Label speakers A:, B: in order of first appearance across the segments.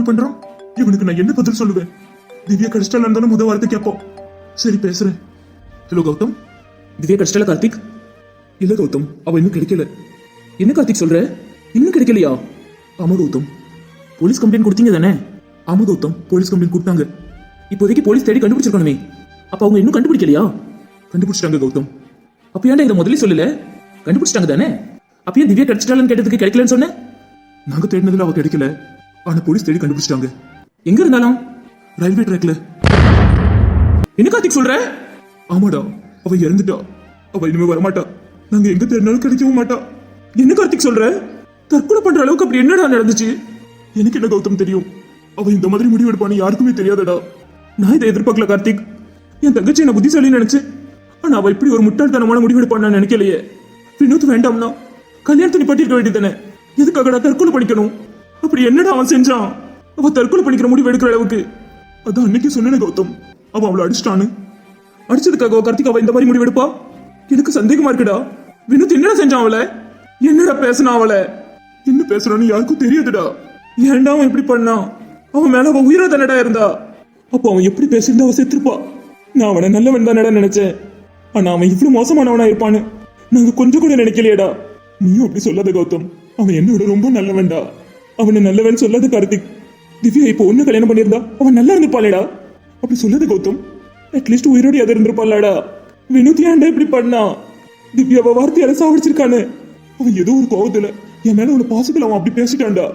A: Phone பண்றோம் இவனுக்கு நான் என்ன பதில் சொல்லுவேன்? திவ்யா கடிச்சிட்டால இருந்தாலும் முத வார்த்தை கேட்போம். சரி பேசுறேன். ஹலோ கௌதம். திவ்யா கடிச்சிட்டால கார்த்திக்? இல்ல கௌதம். அவ இன்னும் கிடைக்கல. என்ன கார்த்திக் சொல்ற? இன்னும் கிடைக்கலையா? ஆமா கௌதம். போலீஸ் கம்ப்ளைண்ட் கொடுத்தீங்க தானே? ஆமா கௌதம். போலீஸ் கம்ப்ளைண்ட் கொடுத்தாங்க. இப்போதைக்கு போலீஸ் தேடி கண்டுபிடிச்சிருக்கணுமே. அப்ப அவங்க இன்னும் கண்டுபிடிக்கலையா? கண்டுபிடிச்சிட்டாங்க கௌதம். அப்ப ஏன்டா இதை முதல்ல சொல்லல? கண்டுபிடிச்சிட்டாங்க தானே? அப்ப ஏன் திவ்யா கிடைச்சிட்டாலும் கேட்டதுக்கு கிடைக்கலன்னு சொன்னேன் நாங்க தேடினதுல அவ கிடைக்கல. ஆனா போலீஸ் தேடி கண்டுபிடிச்சிட்டாங்க. எங்க இருந்தாலும்? ரயில்வே ட்ராக்ல. என்ன கார்த்திக் சொல்ற? ஆமாடா அவ இறந்துட்டா. அவ இனிமே வரமாட்டா. நாங்க எங்க தேடினாலும் கிடைக்கவும் மாட்டா. என்ன கார்த்திக் சொல்ற? தற்கொலை பண்ற அளவுக்கு அப்படி என்னடா நடந்துச்சு? எனக்கு என்ன கௌதம் தெரியும்? அவ இந்த மாதிரி முடிவு எடுப்பான்னு யாருக்குமே தெரியாதடா. நான் இதை எதிர்பார்க்கல கார்த்திக். என் தங்கச்சி என்ன புத்திசாலின்னு நினைச்சேன். ஆனா அவ இப்படி ஒரு முட்டாள்தனமான முடிவு எடுப்பான்னு நான் நினைக்கலையே. வினோத் வேண்டாம்னா கல்யாணத்தை நிப்பாட்டிருக்க வேண்டியதானே எதுக்காகடா தற்கொலை பண்ணிக்கணும்? அப்படி என்னடா அவன் செஞ்சான்? அவ தற்கொலை பண்ணிக்கிற முடிவு எடுக்கிற அளவுக்கு. அதான் அன்னைக்கு சொன்னேனே கௌதம். அவன் அவளை அடிச்சிட்டான்னு. அடிச்சதுக்காக கார்த்திக் அவ இந்த மாதிரி முடிவு எடுப்பா? எனக்கு சந்தேகமா இருக்குடா. வினோத் என்னடா செஞ்சான் அவளை? என்னடா பேசினா அவளை? என்ன பேசுறான்னு யாருக்கும் தெரியாதுடா. ஏன்டா அவன் இப்படி பண்ணான்? அவன் மேல அவன் உயிரா தானடா இருந்தா? அப்போ அவன் எப்படி பேசியிருந்தா அவன் செத்துருப்பா? நான் அவனை நல்லவன் தானடா நினைச்சேன். ஆனா அவன் இவ்வளவு மோசமானவனா இருப்பான்னு நாங்க கொஞ்சம் கூட நினைக்கலையேடா. நீயும் அப்படி சொல்லாத கௌதம். அவன் என்னோட ரொம்ப நல்லவன்டா. அவனை நல்லவன் சொல்லாத கார்த்திக். திவ்யா இப்போ ஒண்ணு கல்யாணம் பண்ணியிருந்தா அவன் நல்லா இருந்திருப்பாளேடா. அப்படி சொல்லாத கௌதம். அட்லீஸ்ட் உயிரோடு எதை இருந்திருப்பாளாடா. வினோத் ஏன்டா இப்படி பண்ணா? திவ்யாவை வார்த்தையால சாவடிச்சிருக்கானு அவன் ஏதோ ஒரு கோவத்துல என் மேல ஒரு பாசத்துல அவன் அப்படி பேசிட்டான்டா.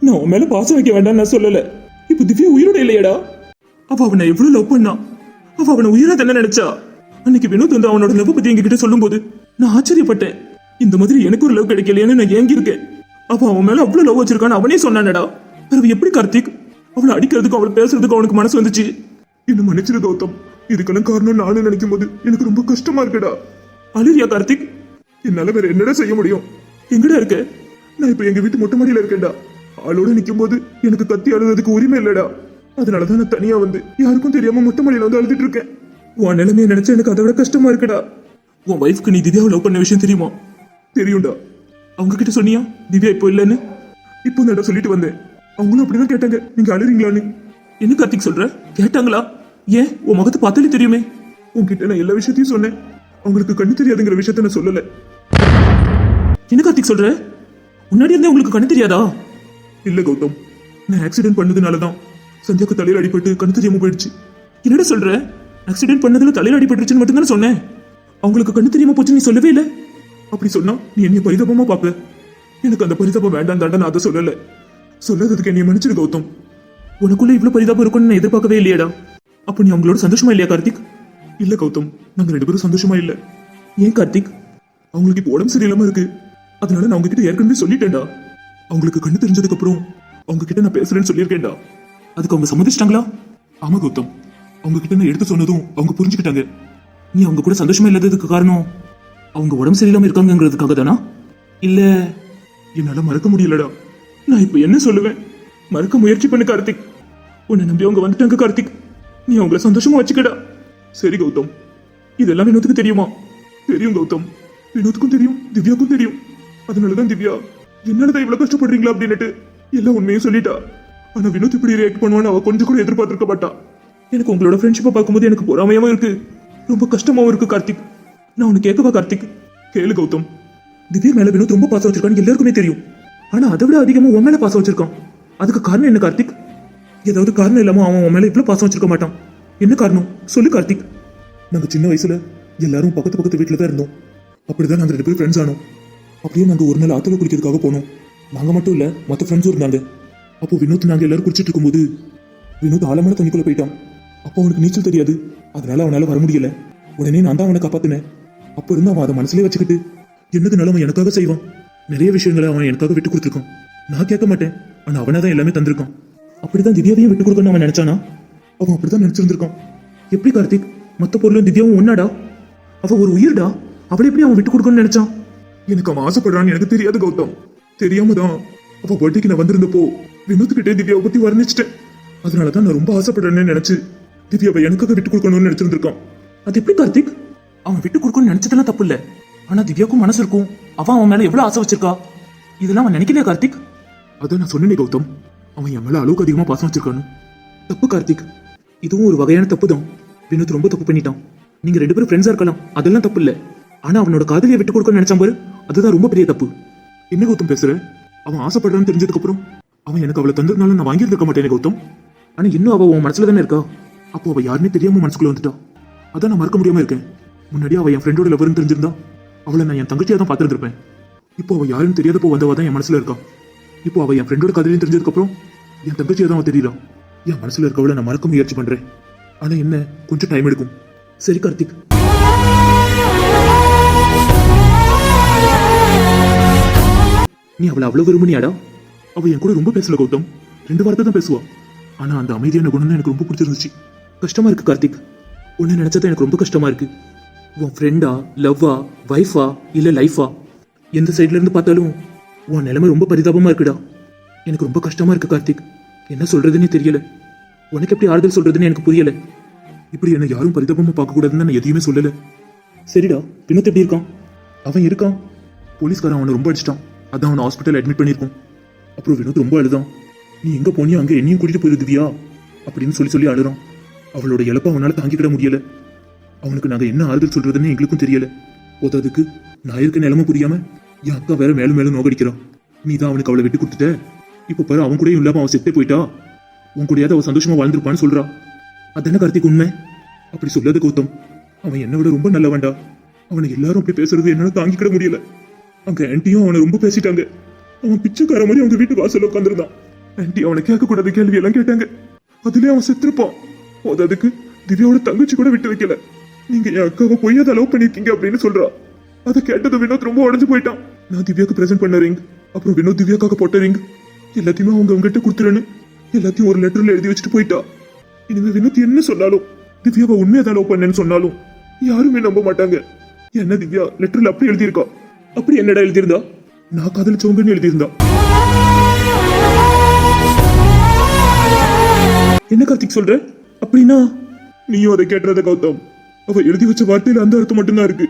A: நான் அவன் மேல பாசம் வைக்க வேண்டாம் நான் சொல்லல. இப்போ திவ்யா உயிரோட இல்லையடா? அவ அவனை எவ்வளவு லவ் பண்ணா? அவ அவனை உயிரா தானே நினைச்சா? அன்னைக்கு வினோத் வந்து அவனோட லவ் பத்தி எங்ககிட்ட சொல்லும்போது நான் ஆச்சரியப்பட்டேன். இந்த மாதிரி எனக்கு ஒரு லவ் கிடைக்கலையேன்னு நான் ஏங்கியிருக்கேன். அப்போ அவன் மேல அவ்வளவு லவ் வச்சிருக்கான்னு அவனே சொன்னானடா. பிறகு எப்படி கார்த்திக்? அவளை அடிக்கிறதுக்கு அவளை பேசுறதுக்கு அவனுக்கு மனசு வந்துச்சு. என்ன மன்னிச்சிரு கௌதம். இதுக்கெல்லாம் காரணம் நானும் நினைக்கும் போது எனக்கு ரொம்ப கஷ்டமா இருக்குடா. அழுறியா கார்த்திக்? என்னால வேற என்னடா செய்ய முடியும்? எங்கடா இருக்க? நான் இப்ப எங்க வீட்டு மொட்டை மாடியில இருக்கேன்டா. ஆளோட நிக்கும் போது எனக்கு கத்தி அழுகிறதுக்கு உரிமை இல்லடா. அதனாலதான் நான் தனியா வந்து யாருக்கும் தெரியாம மொட்டை மாடியில வந்து அழுதுட்டு இருக்கேன். உன் நிலைமையை நினைச்சா எனக்கு அதை விட கஷ்டமா இருக்குடா. உன் வைஃப்க்கு நீ திவ்யாவை லவ் பண்ண விஷயம் தெரியுமா? தெரியும்டா. அவங்க கிட்ட சொன்னியா? திவ்யா இப்போ இல்லைன்னு? இப்போ தான் சொல்லிட்டு வந்தேன். அவங்களும் அப்படிதான் கேட்டாங்க. நீங்க அழுறீங்களான்னு. என்ன கார்த்திக் சொல்ற? கேட்டாங்களா? ஏன்? உன் முகத்தை பார்த்தாலே தெரியுமே. உன்கிட்ட நான் எல்லா விஷயத்தையும் சொன்னேன். அவங்களுக்கு கண்ணு தெரியாதுங்கிற விஷயத்த நான் சொல்லல. என்ன கார்த்திக் சொல்ற? முன்னாடி இருந்தே உங்களுக்கு கண்ணு தெரியாதா? இல்ல கௌதம். நான் ஆக்சிடென்ட் பண்ணதுனால தான் சந்தியாக்கு தலையில் அடிபட்டு கண்ணு தெரியாம போயிடுச்சு. என்னடா சொல்ற? ஆக்சிடென்ட் பண்ணதுல தலையில் அடிபட்டுருச்சுன்னு மட்டும்தானே சொன்னேன். அவங்களுக்கு கண்ணு தெரியாம போச்சு நீ சொல்லவே இல்லை. அப்படி சொன்னா நீ என்னைய பரிதாபமா பாப்ப எனக்கு அந்த பரிதாபம் வேண்டாம் தாண்டா நான் அதை சொல்லல. சொல்லாததுக்கு என்னைய மன்னிச்சிரு கௌதம். உனக்குள்ள இவ்வளவு பரிதாபம் இருக்கும்னு நான் எதிர்பார்க்கவே இல்லையாடா. அப்ப நீ அவங்களோட சந்தோஷமா இல்லையா கார்த்திக்? இல்ல கௌதம். நாங்க ரெண்டு பேரும் சந்தோஷமா இல்ல. ஏன் கார்த்திக்? அவங்களுக்கு இப்போ உடம்பு சரியில்லாம இருக்கு. அதனால நான் உங்ககிட்ட ஏற்கனவே சொல்லிட்டேன்டா. அவங்களுக்கு கண்ணு தெரிஞ்சதுக்கு அப்புறம் அவங்க கிட்ட நான் பேசுறேன்னு சொல்லியிருக்கேன்டா. அதுக்கு அவங்க சம்மதிச்சிட்டாங்களா? ஆமா கௌதம். அவங்க கிட்ட நான் எடுத்து சொன்னதும் அவங்க புரிஞ்சுக்கிட்டாங்க. நீ அவங்க கூட சந்தோஷமா இல்லாததுக்கு காரணம் அவங்க உடம்பு சரியில்லாம இருக்காங்கங்கிறதுக்காக தானா? இல்ல என்னால மறக்க முடியலடா. நான் இப்ப என்ன சொல்லுவேன்? மறக்க முயற்சி பண்ணு கார்த்திக். உன்னை நம்பி அவங்க வந்துட்டாங்க கார்த்திக். நீ அவங்கள சந்தோஷமா வச்சுக்கடா. சரி கௌதம். இதெல்லாம் வினோத்துக்கு தெரியுமா? தெரியும் கௌதம். வினோத்துக்கும் தெரியும் திவ்யாக்கும் தெரியும். அதனாலதான் திவ்யா என்னாலதான் இவ்வளவு கஷ்டப்படுறீங்களா? அப்படின்னுட்டு எல்லாம் உண்மையும் சொல்லிட்டா. ஆனா வினோத் இப்படி ரியாக்ட் பண்ணுவான்னு அவ கொஞ்சம் கூட எதிர்பார்த்திருக்க மாட்டா. எனக்கு உங்களோட ஃப்ரெண்ட்ஷிப்பை பார்க்கும்போது எனக்கு பொறாமையாவும் இருக்கு. ரொம்ப கஷ்டமாவும் இருக்கு கார்த்திக். நான் உனக்கு கேட்கவா கார்த்திக்? கேளு கௌதம். திவ்யா மேல வினோத் ரொம்ப பாசம் வச்சிருக்கான்னு எல்லாருக்குமே தெரியும். ஆனா அதை விட அதிகமா உன் மேல பாசம் வச்சிருக்கான். அதுக்கு காரணம் என்ன கார்த்திக்? ஏதாவது காரணம் இல்லாம அவன் உன் மேல இவ்வளவு பாசம் வச்சிருக்க மாட்டான். என்ன காரணம்? சொல்லு கார்த்திக். நாங்க சின்ன வயசுல எல்லாரும் பக்கத்து பக்கத்து வீட்டுல தான் இருந்தோம். அப்படிதான் நாங்க ரெண்டு பேரும் ஃப்ரெண்ட்ஸ் ஆனோம். அப்படியே நாங்க ஒரு நாள் ஆத்துல குளிக்கிறதுக்காக போனோம். நாங்க மட்டும் இல்ல மத்த ஃப்ரெண்ட்ஸும் இருந்தாங்க அப்போ வினோத் நாங்க எல்லாரும் குளிச்சிட்டு இருக்கும்போது வினோத் ஆழமான தண்ணிக்குள்ள போயிட்டான். அப்போ அவனுக்கு நீச்சல் தெரியாது. அதனால அவனால வர முடியல. உடனே நான் தான் அவனை காப்பாத்தினேன். அப்போ இருந்து அவன் அதை மனசுலயே வச்சுக்கிட்டு என்னதுனாலும் அவன் எனக்காக செய்வான். நிறைய விஷயங்களை அவன் எனக்காக விட்டு கொடுத்துருக்கான். நான் கேட்க மாட்டேன். ஆனா அவனா தான் எல்லாமே தந்திருக்கான். அப்படிதான் திவ்யாவையும் விட்டு கொடுக்கணும்னு அவன் நினைச்சானா? அவன் அப்படிதான் நினைச்சிருந்திருக்கான். எப்படி கார்த்திக்? மத்த பொருளும் திவ்யாவும் ஒன்னாடா? அவ ஒரு உயிர்டா? அவளை எப்படி அவன் விட்டு கொடுக்கணும்னு நினைச்சான்? எனக்கு அவன் ஆசைப்படுறான்னு எனக்கு தெரியாது கௌதம். தெரியாம தான் அவ பர்த்டேக்கு நான் வந்திருந்தப்போ வினோத்துக்கிட்டே திவ்யாவை பத்தி வர்ணிச்சிட்டேன். அதனால தான் நான் ரொம்ப ஆசைப்படுறேன்னு நினைச்சு திவ்யாவை எனக்காக விட்டு கொடுக்கணும்னு நினைச்சிருந்திருக்கான். அது எப்படி கார்த்திக்? அவன் விட்டு கொடுக்கணும்னு நினைச்சதெல்லாம் தப்பு இல்ல. ஆனா திவ்யாக்கும் மனசு இருக்கும் அவன் அவன் மேல எவ்வளவு ஆசை வச்சிருக்கா? இதெல்லாம் அவன் நினைக்கலையா கார்த்திக்? அதான் நான் சொன்னேனே கௌதம். அவன் என் மேல அளவுக்கு அதிகமா பாசம் வச்சிருக்கானு தப்பு கார்த்திக். இதுவும் ஒரு வகையான தப்பு தான் வினோத் ரொம்ப தப்பு பண்ணிட்டான். நீங்க ரெண்டு பேரும் ஃப்ரெண்ட்ஸா இருக்கலாம். அதெல்லாம் தப்பு இல்ல. ஆனா அவனோட காதலியை விட்டு கொடுக்கணும்னு நினைச்சான் பாரு. அதுதான் ரொம்ப பெரிய தப்பு. என்ன கௌதம் பேசுற? அவன் ஆசைப்படுறான்னு தெரிஞ்சதுக்கு அப்புறம் அவன் எனக்கு அவளை தந்ததுனால நான் வாங்கியிருக்க மாட்டேன் கௌதம். ஆனா இன்னும் அவ உன் மனசுல தானே இருக்கா? அப்போ அவ யாருன்னே தெரியாம மனசுக்குள்ள வந்துட்டா. அதான் நான் மறக்க முடியாம இருக்கேன். முன்னாடி அவள் என் ஃப்ரெண்டோட லவர்னு தெரிஞ்சிருந்தா? அவளை நான் என் தங்கச்சியாக தான் பார்த்துருந்துருப்பேன். இப்போ அவள் யாருன்னு தெரியாதப்போ வந்தவா தான் என் மனசுல இருக்கா? இப்போ அவள் என் ஃப்ரெண்டோட கதையிலும் தெரிஞ்சதுக்கப்புறம் என் தங்கச்சியாக தான் அவன் தெரியல? என் மனசுல இருக்கவளை நான் மறக்க முயற்சி பண்றேன். ஆனால் என்ன கொஞ்சம் டைம் எடுக்கும். சரி கார்த்திக். நீ அவளை அவ்வளவு விரும்பினியாடா அவள் என் கூட ரொம்ப பேசல கௌதம். ரெண்டு வார்த்தை தான் பேசுவா. ஆனா அந்த அமைதியான குணம் தான் எனக்கு ரொம்ப பிடிச்சிருந்துச்சு. கஷ்டமா இருக்கு கார்த்திக். உன்னை நினைச்சா எனக்கு ரொம்ப கஷ்டமா இருக்கு. உன் ஃப்ரெண்டா லவ்வா வைஃபா இல்ல லைஃபா எந்த சைட்லேருந்து பார்த்தாலும் உன் நிலைமை ரொம்ப பரிதாபமா இருக்குடா. எனக்கு ரொம்ப கஷ்டமா இருக்கு கார்த்திக். என்ன சொல்கிறதுனே தெரியல. உனக்கு எப்படி ஆறுதல் சொல்றதுன்னு எனக்கு புரியல. இப்படி என்ன யாரும் பரிதாபமா பார்க்க கூடாதுன்னு நான் எதையுமே சொல்லல. சரிடா வினோத் எப்படி இருக்கான்? அவன் இருக்கான். போலீஸ்காரன் அவனை ரொம்ப அடிச்சிட்டான். அதான் அவனை ஹாஸ்பிட்டல் அட்மிட் பண்ணியிருக்கோம். அப்புறம் வினோத் ரொம்ப அழுதான். நீ எங்க போனியோ அங்க என்னையும் கூட்டிட்டு போயிருதுவியா அப்படின்னு சொல்லி சொல்லி அழுறான். அவளோட இழப்பை அவனால தாங்கிக்கிட முடியல. அவனுக்கு நாங்க என்ன ஆறுதல் சொல்றதுன்னு எங்களுக்கும் தெரியல. போதாதுக்கு நான் இருக்க நிலைமை புரியாம என் அக்கா வேற மேலும் மேலும் நோகடிக்கிறான். நீ தான் அவனுக்கு அவளை விட்டு கொடுத்துட்ட. இப்போ பாரு அவன் கூடயும் இல்லாம அவன் செத்தே போயிட்டா. உன் கூடயாவது அவன் சந்தோஷமா வாழ்ந்திருப்பான்னு சொல்றா. அதான கார்த்திக் உண்மை? அப்படி சொல்லாத கௌதம். அவன் என்னை விட ரொம்ப நல்லவன்டா. அவனை எல்லாரும் அப்படி பேசுறது என்னால தாங்கிக்கிட முடியல. அங்க ஆன்ட்டியும் அவனை ரொம்ப பேசிட்டாங்க. அவன் பிச்சைக்கார மாதிரி அவங்க வீட்டு வாசல் உட்காந்துருந்தான் ஆன்ட்டி அவனை கேட்கக்கூடாத கேள்வி எல்லாம் கேட்டாங்க. அதுலயே அவன் செத்துருப்பான். அதுக்கு திவ்யாவோட தங்கச்சி கூட விட்டு வைக்கல. நீங்க என் அக்காவை பொய்யாத லவ் பண்ணிருக்கீங்க அப்படின்னு சொல்றா. அதை கேட்டது வினோத் ரொம்ப உடஞ்சு போயிட்டான். நான் திவ்யாக்கு பிரசன்ட் பண்ண ரிங் அப்புறம் வினோத் திவ்யாக்காக போட்ட ரிங் எல்லாத்தையுமே அவங்க அவங்ககிட்ட கொடுத்துருன்னு எல்லாத்தையும் ஒரு லெட்டர்ல எழுதி வச்சுட்டு போயிட்டா. இனிமே வினோத் என்ன சொன்னாலும் திவ்யாவை உண்மையா தான் லவ் பண்ணேன்னு சொன்னாலும் யாருமே நம்ப மாட்டாங்க. என்ன திவ்யா லெட்டர்ல அப்படி எழுதியிருக்கா? அப்படி என்னடா எழுதியிருந்தா? நான் காதலிச்சவங்கன்னு எழுதியிருந்தா. என்ன கார்த்திக் சொல்ற? அப்படின்னா நீயும் அதை கேட்டுறத கௌதம். அவ எழுதி வச்ச வார்த்தையில அந்த அர்த்தம் மட்டும்தான் இருக்கு.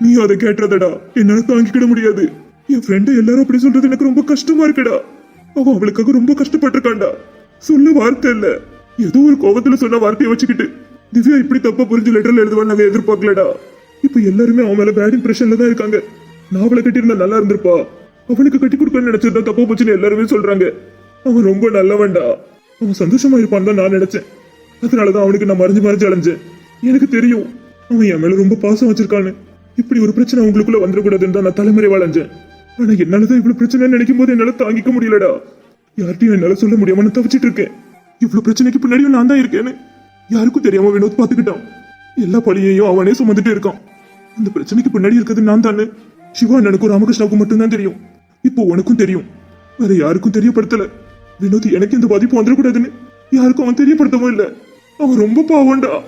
A: நீயும் அதை கேட்டுறதடா என்னால தாங்கிக்கிட முடியாது. என் ஃப்ரெண்டு எல்லாரும் அப்படி சொல்றது எனக்கு ரொம்ப கஷ்டமா இருக்குடா. அவன் அவளுக்காக ரொம்ப கஷ்டப்பட்டிருக்காண்டா. சொல்ல வார்த்தை இல்ல. ஏதோ ஒரு கோபத்துல சொன்ன வார்த்தையை வச்சுக்கிட்டு திவ்யா இப்படி தப்பா புரிஞ்சு லெட்டர்ல எழுதுவான்னு நாங்க எதிர்பார்க்கலடா. இப்ப எல்லாருமே அவன் மேல பேட் இம்ப்ரெஷன்ல தான் இருக்காங்க. நான் அவளை கட்டியிருந்தா நல்லா இருந்திருப்பா. அவனுக்கு கட்டி கொடுக்கணும்னு நினைச்சிருந்தா தப்பா போச்சுன்னு எல்லாருமே சொல்றாங்க. அவன் ரொம்ப நல்லவன்டா. அவன் சந்தோஷமா இருப்பான்னு தான் நான் நினைச்சேன். அதனாலதான் அவனுக்கு நான் மறைஞ்சு மறைஞ்சு அலைஞ்சேன். எனக்கு தெரியும். அவன் என் மேல ரொம்ப பாசம் வச்சிருக்கான்னு இப்படி ஒரு பிரச்சனை அவங்களுக்குள்ள வந்துடக்கூடாதுன்னு தான் நான் தலைமுறை வளைஞ்சேன் ஆனா என்னாலதான் இவ்வளவு பிரச்சனை நினைக்கும் போது என்னால தாங்கிக்க முடியலடா. யார்கிட்டயும் என்னால சொல்ல முடியாம நான் தவிச்சிட்டு இருக்கேன். இவ்வளவு பிரச்சனைக்கு பின்னாடியும் நான் தான் இருக்கேன்னு. யாருக்கும் தெரியாம வினோத் பாத்துக்கிட்டான் எல்லா பழியையும் அவனே சுமந்துட்டு இருக்கான். இந்த பிரச்சனைக்கு பின்னாடி இருக்கிறது நான் தானே. சிவா அண்ணனுக்கும் ராமகிருஷ்ணாவுக்கும் மட்டும்தான் தெரியும். இப்போ உனக்கும் தெரியும். வேற யாருக்கும் தெரியப்படுத்தல. வினோத் எனக்கு இந்த பாதிப்பு வந்துடக்கூடாதுன்னு. யாருக்கும் அவன் தெரியப்படுத்தவும் இல்லை. அவன் ரொம்ப பாவம்டா.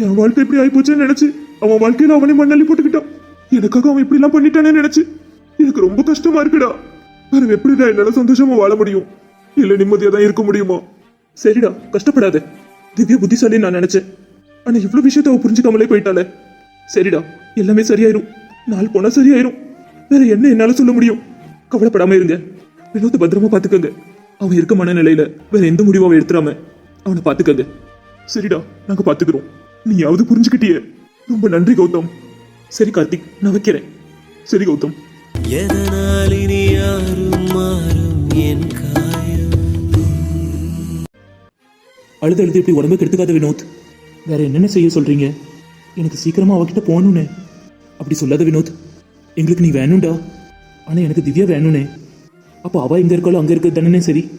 A: என் வாழ்க்கை இப்படி ஆயிப்போச்சுன்னு நினைச்சு அவன் வாழ்க்கையில அவனே மண்ணள்ளி போட்டுக்கிட்டான். எனக்காக அவன் இப்படி எல்லாம் பண்ணிட்டானே நினைச்சு? எனக்கு ரொம்ப கஷ்டமா இருக்குடா. வேற எப்படிடா என்னால சந்தோஷமா வாழ முடியும்? இல்ல நிம்மதியா தான் இருக்க முடியுமா? சரிடா கஷ்டப்படாத. திவ்யா புத்திசாலி நான் நினைச்சேன். ஆனா இவ்வளவு விஷயத்த அவ புரிஞ்சுக்காமலே போயிட்டாளே. சரிடா எல்லாமே சரியாயிரும். நாள் போனா சரியாயிரும். வேற என்ன என்னால சொல்ல முடியும்? கவலைப்படாம இருங்க. வினோத்தை பத்திரமா பாத்துக்கங்க. அவன் இருக்க மனநிலையில வேற எந்த முடிவும் அவன் எடுத்துறாம அவனை பாத்துக்கங்க. சரிடா நாங்க பாத்துக்கிறோம். நீயாவது புரிஞ்சுக்கிட்டியே. ரொம்ப நன்றி கௌதம். சரி கார்த்திக் நான் வைக்கிறேன். சரி கௌதம்.
B: எதனால் இனி யாரும் மாறும் என் காயம்
A: அழுது அழுது இப்படி உடம்பு கெடுத்துக்காத வினோத். வேற என்னென்ன செய்ய சொல்றீங்க? எனக்கு சீக்கிரமா அவகிட்ட போகணும்னு. அப்படி சொல்லாத வினோத். எங்களுக்கு நீ வேணும்டா. ஆனா எனக்கு திவ்யா வேணும்னே. அப்போ அவ எங்க இருக்காளோ அங்க இருக்க தானே சரி?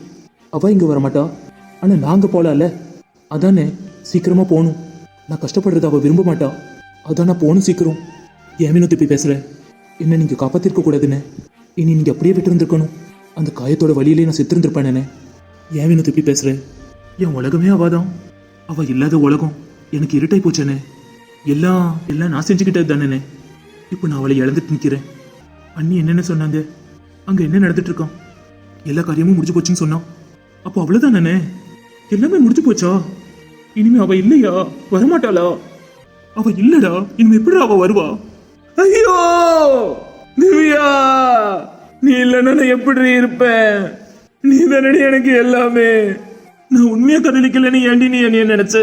A: அவ இங்க வரமாட்டா. ஆனா நாங்க போலாம்ல. அதானே சீக்கிரமா போகணும். நான் கஷ்டப்படுறத அவள் விரும்ப மாட்டா. அதான் நான் போகணும் சீக்கிரம். ஏன் திருப்பி பேசுகிறேன் பேசுற. என்ன நீங்க காப்பாத்திருக்க கூடாதுன்னு. இனி நீங்க அப்படியே விட்டுருந்துருக்கணும். அந்த காயத்தோட வழியிலே நான் செத்துருந்துருப்பேனே ஏன் வினோத் இப்படி பேசுற. என் உலகமே அவாதான். அவ இல்லாத உலகம் எனக்கு இருட்டாய் போச்சேனே. எல்லாம் எல்லாம் நான் செஞ்சுக்கிட்டது தானேனே. இப்போ நான் அவளை இழந்துட்டு நிற்கிறேன் அண்ணி என்னென்ன சொன்னாங்க? அங்க என்ன நடந்துட்டு இருக்கான் எல்லா காரியமும் முடிஞ்சு போச்சுன்னு சொன்னான். அப்போ அவ்வளவுதானே? எல்லாமே முடிஞ்சு போச்சா? இனிமே அவ இல்லையா? வரமாட்டாளா? அவ இல்லடா இனிமே எப்படி அவ வருவா? ஐயோ! திவ்யா! நீ இல்லைன்னா நான் எப்படி இருப்பேன்?
C: நீ தானடி எனக்கு எல்லாமே. நான் உண்மையா காதலிக்கலன்னு ஏண்டி நீ என்ன நினைச்ச?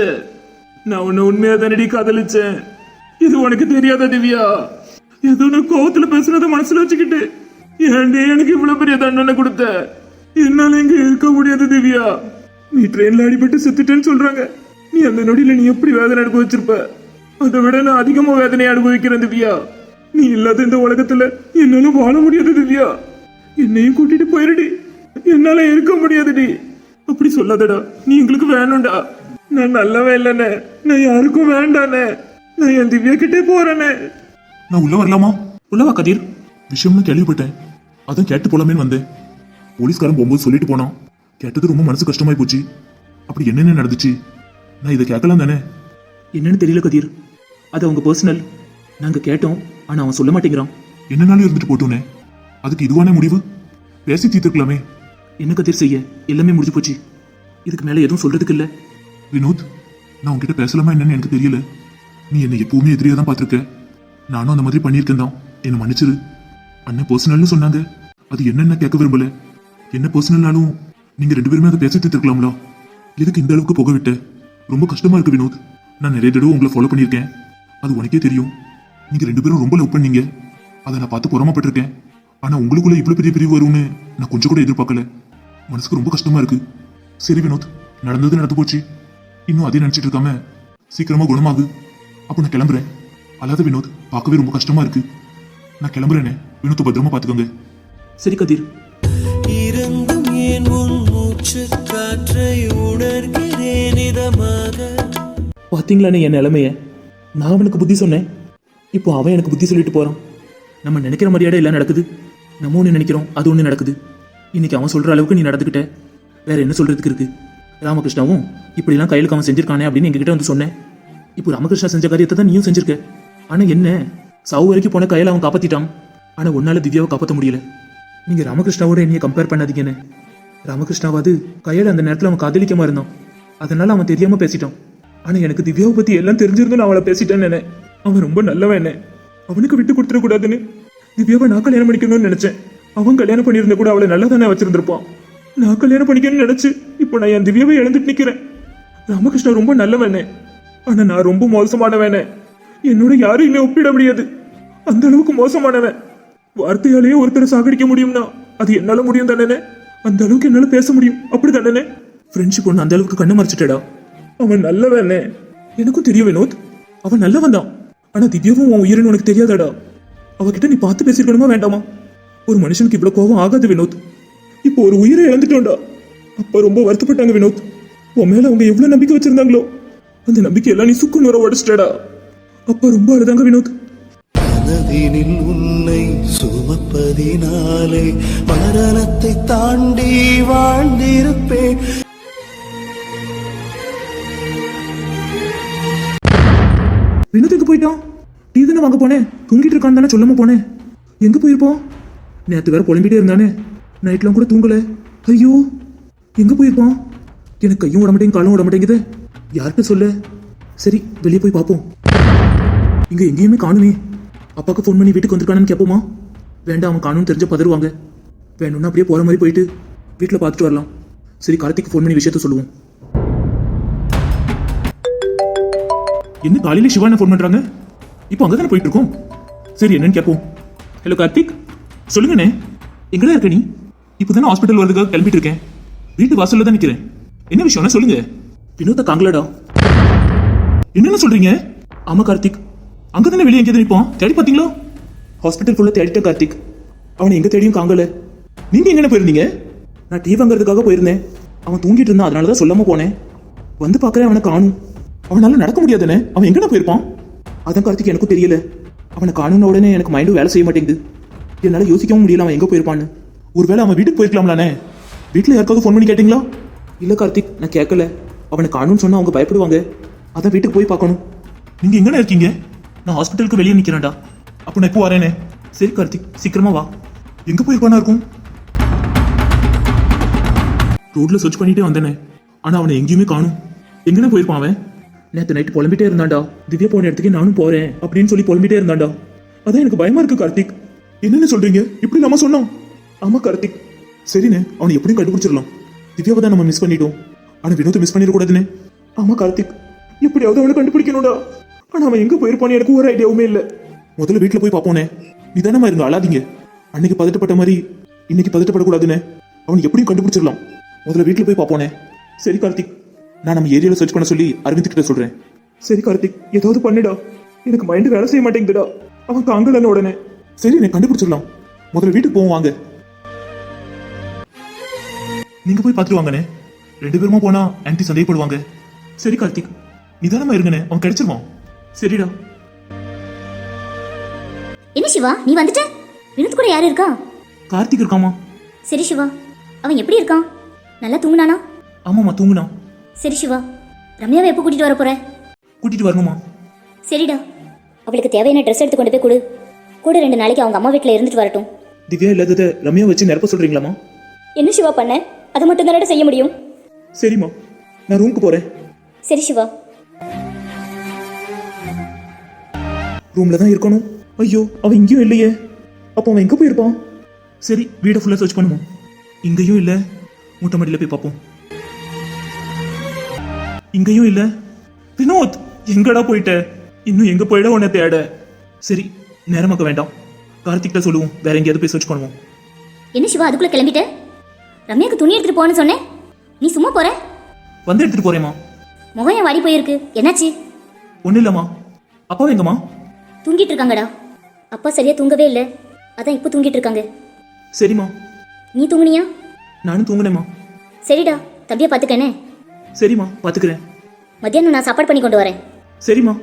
C: நான் உன்னை உண்மையா தானடி காதலிச்சேன்? இது உனக்கு தெரியாத திவ்யா? ஏதோ நான் கோவத்துல பேசுனத மனசுல வச்சுக்கிட்டு ஏண்டி எனக்கு இவ்வளவு பெரிய தண்டனை கொடுத்த? என்னால இங்க இருக்க முடியாது திவ்யா. நீ ட்ரெயின்ல அடிபட்டு செத்துட்டேன்னு சொல்றாங்க. நீ அந்த நொடியில நீ எப்படி வேதனை அனுபவிச்சிருப்ப? அதை விட நான் அதிகமா வேதனை அனுபவிக்கிறேன் திவ்யா. நீ இல்லாத இந்த உலகத்துல என்னால வாழ முடியாது திவ்யா. என்னையும் கூட்டிட்டு போயிருடி. என்னால இருக்க முடியாதுடி. அப்படி சொல்லாதடா. நீ எங்களுக்கு வேணும்டா. நான் நல்லவன் இல்லைண்ணே. நான் யாருக்கும் வேண்டானே நான் என் திவ்யா கிட்டே போறேனே நான் உள்ள வரலாமா? உள்ளவா கதிர். விஷயம்னு கேள்விப்பட்டேன். அதான் கேட்டு போலாமேன்னு வந்தேன். போலீஸ்காரன் போகும்போது சொல்லிட்டு போனான். கேட்டது ரொம்ப மனசு கஷ்டமாயி போச்சு. அப்படி என்னென்ன நடந்துச்சு? நான் இதை கேட்கலாம் தானே?
A: என்னன்னு தெரியல கதிர். அது அவங்க பர்சனல் நாங்க கேட்டோம் ஆனா அவன் சொல்ல மாட்டேங்கிறான்.
C: என்னனாலும் இருந்துட்டு போட்டோனே அதுக்கு இதுவான முடிவு? பேசி தீர்த்துக்கலாமே.
A: என்ன கதிர் செய்ய? எல்லாமே முடிஞ்சு போச்சு. இதுக்கு மேல எதுவும் சொல்றதுக்கு இல்ல.
C: வினோத் நான் உன்கிட்ட பேசலாமா என்னன்னு எனக்கு தெரியல. நீ என்னை எப்பவுமே எதிரியா தான் பார்த்துருக்க. நானும் அந்த மாதிரி பண்ணியிருக்கேன் தான். என்னை மன்னிச்சிரு. அண்ணன் பர்சனல்னு சொன்னாங்க. அது என்னென்ன கேட்க விரும்பல. என்ன பர்சனல்னாலும் நீங்க ரெண்டு பேருமே அதை பேசி தீர்த்துக்கலாம்ல. எதுக்கு இந்த அளவுக்கு போக விட்ட? ரொம்ப கஷ்டமா இருக்கு வினோத். நான் நிறைய தடவை உங்களை ஃபாலோ பண்ணியிருக்கேன். அது உனக்கே தெரியும். நீங்க ரெண்டு பேரும் ரொம்ப லவ் பண்ணீங்க. அதை நான் பார்த்து பொறாமப்பட்டிருக்கேன். ஆனா உங்களுக்குள்ள இவ்வளவு பெரிய பிரிவு வரும்னு நான் கொஞ்சம் கூட எதிர்பார்க்கல. மனசுக்கு ரொம்ப கஷ்டமா இருக்கு. சரி வினோத் நடந்தது நடந்து போச்சு. இன்னும் அதே நினைச்சிட்டு இருக்காம சீக்கிரமா குணமாகு. அப்போ நான் கிளம்புறேன். அல்லாத வினோத் பார்க்கவே ரொம்ப கஷ்டமா இருக்கு. நான் கிளம்புறேனே. வினோத்தை பத்திரமா பாத்துக்கோங்க
A: சரி கதிர்.
B: இருந்தும் ஏன் உன் மூச்சு காற்றை உணர்கிறேன் இதமாக
A: என் நிலைமைய? நான் அவனுக்கு புத்தி சொன்னேன். இப்போ அவன் எனக்கு புத்தி சொல்லிட்டு போறான். நம்ம நினைக்கிற மரியாதை எல்லாம் நடக்குது. நம்ம ஒன்று நினைக்கிறோம் அது ஒன்று நடக்குது. இன்னைக்கு அவன் சொல்ற அளவுக்கு நீ நடந்துக்கிட்ட வேற என்ன சொல்றதுக்கு இருக்கு? ராமகிருஷ்ணாவும் இப்படிலாம் கையிலுக்கு அவன் செஞ்சிருக்கானே அப்படின்னு எங்ககிட்ட வந்து சொன்னேன். இப்போ ராமகிருஷ்ணா செஞ்ச காரியத்தை தான் நீயும் செஞ்சிருக்க. ஆனா என்ன? சவு வரைக்கும் போன கையில அவன் காப்பாத்திட்டான். ஆனா உன்னால திவ்யாவை காப்பாற்ற முடியல. நீங்க ராமகிருஷ்ணாவோட என்னைய கம்பேர் பண்ணாதீங்கன்னு ராமகிருஷ்ணாவாது கையில அந்த நேரத்துல அவன் காதலிக்கமா இருந்தான். அதனால அவன் தெரியாம பேசிட்டான். ஆனா எனக்கு திவ்யாவை பத்தி எல்லாம் தெரிஞ்சிருந்து நான் அவளை பேசிட்டேன்னு நினை அவன் ரொம்ப நல்லவன் என்ன. அவனுக்கு விட்டு கொடுத்துடக்கூடாதுன்னு திவ்யாவை நான் கல்யாணம் பண்ணிக்கணும்னு நினைச்சேன். அவன் கல்யாணம் பண்ணியிருந்த கூட அவளை நல்லா தானே வச்சிருந்திருப்பான். நான் கல்யாணம் பண்ணிக்கணும்னு நினைச்சு இப்போ நான் என் திவ்யாவை இழந்துட்டு நிக்கிறேன். ராமகிருஷ்ணா ரொம்ப நல்லவனே ஆனா நான் ரொம்ப மோசமானவனே என்னோட யாரையுமே ஒப்பிட முடியாது. அந்த அளவுக்கு மோசமானவன். வார்த்தையாலேயே ஒருத்தரை சாகடிக்க முடியும்னா அது என்னால முடியும் தானே அந்த அளவுக்கு என்னால பேச முடியும். அப்படி தானே ஃப்ரெண்ட்ஷிப் ஒன்று அந்த அளவுக்கு கண்ணு மறைச்சிட்டடா. அவன் நல்லவனே எனக்கும் தெரியும் வினோத். அவன் நல்லவன் தான் ஆனா திவ்யாவும் உன் உயிரின்னு உனக்கு தெரியாதாடா. அவகிட்ட நீ பார்த்து பேசிருக்கணுமா வேண்டாமா? ஒரு மனுஷனுக்கு இவ்வளவு கோபம் ஆகாது வினோத். இப்போ ஒரு உயிரை இழந்துட்டோம்டா. அப்ப ரொம்ப வருத்தப்பட்டாங்க வினோத். உன் மேல அவங்க எவ்வளவு நம்பிக்கை வச்சிருந்தாங்களோ. அந்த நம்பிக்கையெல்லாம் நீ சுக்கு நுற உடச்சிட்டடா. அப்ப ரொம்ப அழுதாங்க வினோத்.
B: மனதினில் உன்னை சுமப்பதினாலே மரணத்தை தாண்டி வாழ்ந்திருப்பேன்.
A: போயிட்டான். டீ தானே வாங்க போனேன் தூங்கிட்டு இருக்கான்னு தானே சொல்லாம போனேன் எங்க போயிருப்போம்? நேத்து வேற புலம்பிட்டே இருந்தானே. நைட்லாம் கூட தூங்கல. ஐயோ எங்க போயிருப்பான் எனக்கு கையும் விட காலும் விட மாட்டேங்குது. யார்கிட்ட சொல்ல? சரி வெளியே போய் பார்ப்போம். இங்க எங்கேயுமே காணுமே. அப்பாவுக்கு ஃபோன் பண்ணி வீட்டுக்கு வந்திருக்கானு கேட்போமா வேண்டாம் அவன் காணும்னு தெரிஞ்ச பதறுவாங்க. வேணும்னா அப்படியே போற மாதிரி போயிட்டு வீட்டில் பார்த்துட்டு வரலாம். சரி கார்த்திக் ஃபோன் பண்ணி விஷயத்த சொல்லுவோம். என்ன காலையில சிவான ஃபோன் பண்றாங்க? இப்போ அங்கே தானே போயிட்டு இருக்கோம் சரி என்னன்னு கேட்போம். ஹலோ கார்த்திக். சொல்லுங்கண்ணே. எங்கடா இருக்க நீ? இப்போ தானே ஹாஸ்பிட்டல் வரதுக்காக கிளம்பிட்டு இருக்கேன் வீட்டு வாசல்ல தான் நிற்கிறேன் என்ன விஷயம்னா சொல்லுங்க. வினோத காங்கலடா. என்னென்ன சொல்றீங்க? ஆமா கார்த்திக். அங்க தானே வெளியே எங்கேயாவது நிற்போம் தேடி பார்த்தீங்களா? ஹாஸ்பிட்டல் ஃபுல்லாக தேடிட்டேன் கார்த்திக். அவனை எங்கே தேடியும் காங்கல. நீங்கள் எங்கன போயிருந்தீங்க? நான் டீ வாங்குறதுக்காக போயிருந்தேன். அவன் தூங்கிட்டு இருந்தான் அதனால தான் சொல்லாமல் போனேன். வந்து பார்க்கறேன் அவனை காணும். அவனால நடக்க முடியாதுன்னு அவன் எங்கடா போயிருப்பான்? அதான் கார்த்திக் எனக்கும் தெரியல. அவனை காணுன உடனே எனக்கு மைண்டும் வேலை செய்ய மாட்டேங்குது. என்னால யோசிக்கவும் முடியல அவன் எங்க போயிருப்பான்னு. ஒருவேளை அவன் வீட்டுக்கு போயிருக்கலாம்லானே. வீட்டில் யாருக்காவது ஃபோன் பண்ணி கேட்டிங்களா? இல்ல கார்த்திக் நான் கேட்கல அவனை காணும்னு சொன்னா அவங்க பயப்படுவாங்க. அதான் வீட்டுக்கு போய் பார்க்கணும். நீங்க எங்கன இருக்கீங்க? நான் ஹாஸ்பிட்டலுக்கு வெளியே நிக்கிறேன்டா. அப்போ நான் இப்போ வரேனே? சரி கார்த்திக் சீக்கிரமா வா. எங்க போயிருப்பானா இருக்கும்? ரோட்ல சர்ச் பண்ணிட்டே வந்தேனே. ஆனா அவனை எங்கேயுமே காணும். எங்கன போயிருப்பான் அவன்? நேற்று நைட்டு புலம்பிட்டே இருந்தான்டா. திவ்யா போன இடத்துக்கு நானும் போறேன் அப்படின்னு சொல்லி புலம்பிட்டே இருந்தான்டா. அதான் எனக்கு பயமா இருக்கு கார்த்திக். என்னென்ன சொல்றீங்க? இப்படி நம்ம சொன்னோம். ஆமா கார்த்திக். சரிண்ணே அவனை எப்படியும் கண்டுபிடிச்சிடலாம். திவ்யாவை தான் நம்ம மிஸ் பண்ணிட்டோம். ஆனா வினோத்தை மிஸ் பண்ணிடக்கூடாதுன்னு ஆமா கார்த்திக். எப்படியாவது அவனை கண்டுபிடிக்கணும்டா. ஆனா அவன் எங்க போயிருப்பான்னு எனக்கு ஒரு ஐடியாவுமே இல்ல. முதல்ல வீட்டுல போய் பார்ப்போனே நிதானமா இருங்க அழாதீங்க. அன்னைக்கு பதட்டப்பட்ட மாதிரி இன்னைக்கு பதட்டப்படக்கூடாதுன்னு அவனை எப்படியும் கண்டுபிடிச்சிடலாம். முதல்ல வீட்டுல போய் பார்ப்போனே சரி கார்த்திக். நான் நம்ம ஏரியால சர்ச் பண்ண சொல்லி அரவிந்த் கிட்ட சொல்றேன். சரி கார்த்திக் ஏதாவது பண்ணுடா. எனக்கு மைண்ட் வேலை செய்ய மாட்டேங்குதுடா. அவன் காங்கலன்னு உடனே? சரி நான் கண்டுபிடிச்சிடலாம். முதல்ல வீட்டுக்கு போவோம் வாங்க. நீங்க போய் பார்த்துட்டு வாங்கண்ணே. ரெண்டு பேருமா போனா ஆன்ட்டி சந்தேகப்படுவாங்க. சரி கார்த்திக். நிதானமா இருங்கண்ணே அவன் கிடைச்சிருவான். சரிடா.
D: என்ன சிவா நீ வந்துட்ட? வினோத் கூட யாரு இருக்கா?
A: கார்த்திக் இருக்காமா
D: சரி சிவா அவன் எப்படி இருக்கான்? நல்லா தூங்குனானா?
A: ஆமாம்மா தூங்குனா
D: சரி சிவா ரம்யாவை எப்போ கூட்டிட்டு வர போற?
A: கூட்டிட்டு வரணுமா?
D: சரிடா. அவளுக்கு தேவையான ட்ரெஸ் எடுத்து கொண்டு போய் கொடு. கூட ரெண்டு நாளைக்கு அவங்க அம்மா வீட்டில் இருந்துட்டு வரட்டும்.
A: திவ்யா இல்லாததை ரம்யா வச்சு நிரப்ப சொல்றீங்களாமா
D: என்ன சிவா பண்ண? அதை மட்டும் தானடா செய்ய முடியும்?
A: சரிம்மா நான் ரூமுக்கு போறேன்.
D: சரி சிவா.
A: ரூம்ல தான் இருக்கணும். ஐயோ அவன் இங்கேயும் இல்லையே. அப்போ அவன் எங்க போயிருப்பான்? சரி வீடை ஃபுல்லா சர்ச் பண்ணுவோம் இங்கேயும் இல்ல. மூட்டை மாடியில போய் பார்ப்போம். இங்கேயும் இல்ல. வினோத் எங்கடா போயிட்ட? இன்னும் எங்க போயிட உன்னை தேட? சரி நேரமாக்க வேண்டாம். கார்த்திக்ட சொல்லுவோம் வேற எங்கேயாவது போய் சர்ச் பண்ணுவோம்.
D: என்ன சிவா அதுக்குள்ள கிளம்பிட்ட? ரம்யாக்கு துணி எடுத்துட்டு போன்னு சொன்னேன். நீ சும்மா போற?
A: வந்து எடுத்துட்டு போறேம்மா.
D: முகம் ஏன் வாடி போயிருக்கு. என்னாச்சு?
A: ஒன்றும் இல்லைம்மா. அப்பா எங்கம்மா?
D: தூங்கிட்டு இருக்காங்கடா. அப்பா சரியா தூங்கவே இல்லை. அதான் இப்போ தூங்கிட்டு இருக்காங்க.
A: சரிம்மா.
D: நீ தூங்குனியா?
A: நானும் தூங்குனேம்மா.
D: சரிடா தம்பியை பார்த்துக்கனே
A: சரிம்மா பார்த்துக்கிறேன்
D: மத்தியானம் நான் சாப்பாடு பண்ணி கொண்டு வரேன்.
A: சரிம்மா.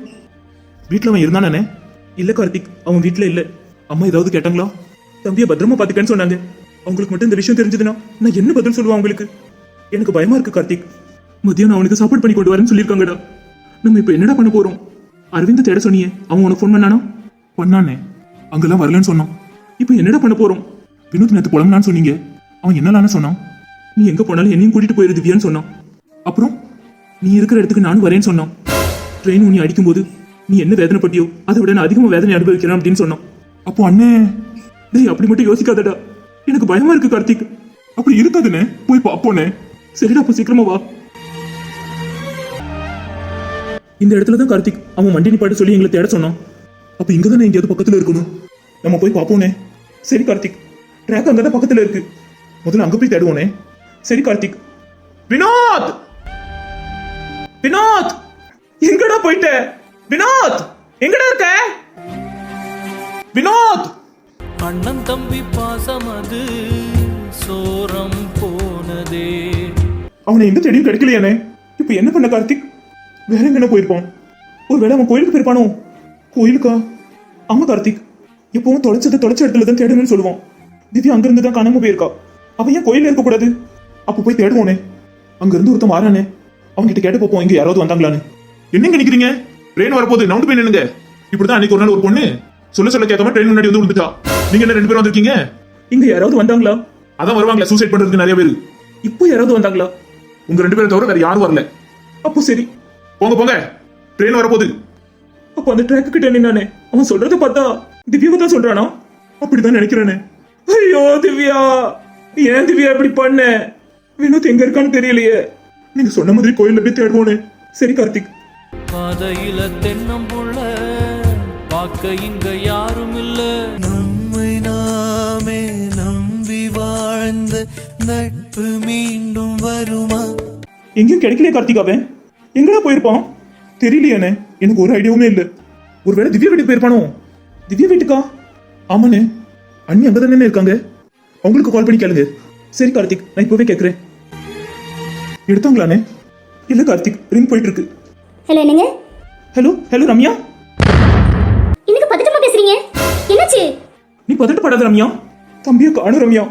A: வீட்டில் அவன் இருந்தானே இல்லை கார்த்திக் அவன் வீட்டில் இல்லை. அம்மா ஏதாவது கேட்டாங்களா? தம்பியை பத்திரமா பார்த்துக்கன்னு சொன்னாங்க. அவங்களுக்கு மட்டும் இந்த விஷயம் தெரிஞ்சதுன்னா நான் என்ன பதில் சொல்லுவேன் அவங்களுக்கு? எனக்கு பயமா இருக்கு கார்த்திக். மதியானம் அவனுக்கு சாப்பாடு பண்ணி கொண்டு வரேன்னு சொல்லியிருக்காங்கடா. நம்ம இப்போ என்னடா பண்ண போறோம்? அரவிந்த் தேட சொன்னியே அவன் உனக்கு ஃபோன் பண்ணானா? பண்ணானே. அங்கெல்லாம் வரலன்னு சொன்னான். இப்போ என்னடா பண்ண போறோம்? வினோத் நேற்று புலம்புனான்னு சொன்னீங்க. அவன் என்னலான்னு சொன்னான்? நீ எங்க போனாலும் என்னையும் கூட்டிட்டு போயிரு திவ்யான்னு சொன்னான். அப்புறம் நீ இருக்கிற இடத்துக்கு நானும் வரேன்னு சொன்னான். ட்ரெயின் உன்னை அடிக்கும்போது நீ என்ன வேதனைப்பட்டியோ அதை விட நான் அதிகமாக வேதனை அனுபவிக்கிறேன் அப்படின்னு சொன்னான். அப்போ அண்ணே டேய் அப்படி மட்டும் யோசிக்காதடா. எனக்கு பயமா இருக்கு கார்த்திக். அப்படி இருக்காதுண்ணே. போய் பார்ப்போண்ணே சரிடா அப்போ சீக்கிரமா வா. இந்த இடத்துல தான் கார்த்திக் அவன் வண்டி நிப்பாட்டு சொல்லி எங்களை தேட சொன்னான். அப்போ இங்க தானே எங்கேயாவது பக்கத்தில் இருக்கணும்? நம்ம போய் பார்ப்போண்ணே சரி கார்த்திக். ட்ராக் அங்கதான் பக்கத்தில் இருக்கு. முதல்ல அங்கே போய் தேடுவோனே சரி கார்த்திக். வினோத்! வினோத் எங்கடா போயிட்ட? வினோத் எங்கடா இருக்க? வினோத்.
E: அண்ணன் தம்பி பாசம் அது சோரம் போனதே.
A: அவனை எந்த தேடியும் கிடைக்கலையானே இப்போ என்ன பண்ண கார்த்திக்? வேற எங்கன போயிருப்பான் ஒருவேளை அவன் கோயிலுக்கு போயிருப்பானோ? கோயிலுக்கா? ஆமா கார்த்திக். எப்பவும் தொலைச்சது தொலைச்ச இடத்துல தான் தேடணும்னு சொல்லுவான். திவ்யா அங்கிருந்து தான் காணாம போயிருக்கா. அவன் ஏன் கோயில்ல இருக்க கூடாது? அப்போ போய் தேடுவோனே அங்க இருந்து ஒருத்தன் வாரானே. அவங்க கிட்ட கேட்டு பார்ப்போம். இங்க யாராவது வந்தாங்களான்னு. என்னங்க நிக்கிறீங்க? ட்ரெயின் வரப்போகுது. நவுண்டு போய் நின்னுங்க இப்படிதான் அன்னைக்கு ஒரு நாள் ஒரு பொண்ணு சொல்ல சொல்ல கேட்காம ட்ரெயின் முன்னாடி வந்து விழுந்துட்டா. நீங்க என்ன ரெண்டு பேரும் வந்திருக்கீங்க? இங்க யாராவது வந்தாங்களா? அதான் வருவாங்களா சூசைட் பண்றதுக்கு நிறைய பேர். இப்போ யாராவது வந்தாங்களா? உங்க ரெண்டு பேரும் தவிர வேற யாரும் வரல. அப்போ சரி. போங்க போங்க. ட்ரெயின் வரப்போகுது. அப்ப அந்த ட்ராக்கு கிட்ட நின்னானே. அவன் சொல்றத பார்த்தா திவ்யாவை தான் சொல்றானா? அப்படிதான் நினைக்கிறானே. ஐயோ திவ்யா. ஏன் திவ்யா இப்படி பண்ண? வினோத் எங்க இருக்கான்னு தெரியலையே. நீங்க சொன்ன மாதிரி கோயில்ல போய் தேடுவோனே. சரி கார்த்திக்.
E: பாதையில தென்னம்புள்ள பார்க்க இங்க யாரும் இல்ல.
B: நம்மை நாமே நம்பி வாழ்ந்த நட்பு மீண்டும் வருமா?
A: எங்கேயும் கிடைக்கலையே கார்த்திக் அவன். எங்கடா போயிருப்பான்? தெரியலையானே. எனக்கு ஒரு ஐடியாவுமே இல்லை. ஒருவேளை திவ்யா வீட்டுக்கு போயிருப்பானோ? திவ்யா வீட்டுக்கா? ஆமாண்ணே. அண்ணி அங்கே தானே இருக்காங்க. அவங்களுக்கு கால் பண்ணி கேளுங்க. சரி கார்த்திக் நான் இப்போவே கேட்குறேன் எடுத்தாங்களாண்ணே இல்லை கார்த்திக் ரிங் போயிட்டு இருக்கு
D: ஹலோ என்னங்க?
A: Hello hello Ramya?
D: எனக்கு பதட்டமா பேசுறீங்க. என்னாச்சு?
A: நீ பதட்டப்படாத ரம்யா. தம்பியை காணும் ரம்யா.